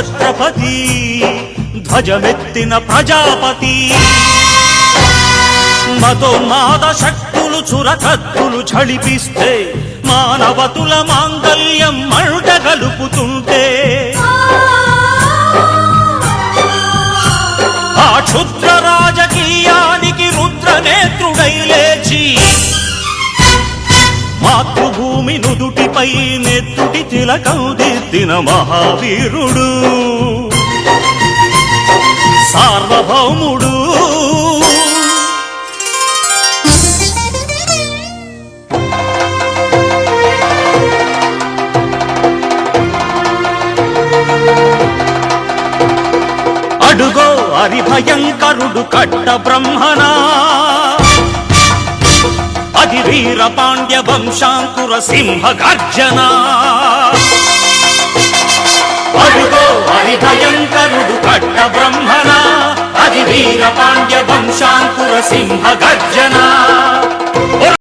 ఛత్రపతి ధ్వజమెత్తిన ప్రజాపతి. మతోన్మాద శక్తులు చురకత్తులు ఝళిపిస్తే మానవతుల మాంగల్యం మంట గలుపుతుంటే ఆ క్షుద్ర రాజకీయానికి రుద్రనేత్రుడై లేచి మాతృభూమి నుదుటిపై నెత్తుటి తిలకం దిద్దిన మహావీరుడు. సార్వభౌముడు. అడుగో హరిభయంకరుడు కట్ట బ్రహ్మనా. అది వీర పాండ్య వంశాంకుర సింహ గర్జన. అడుగో హరిభయంకరుడు కట్ట బ్రహ్మణ. అది వీర పాండ్య వంశాంకుర సింహ గర్జనా.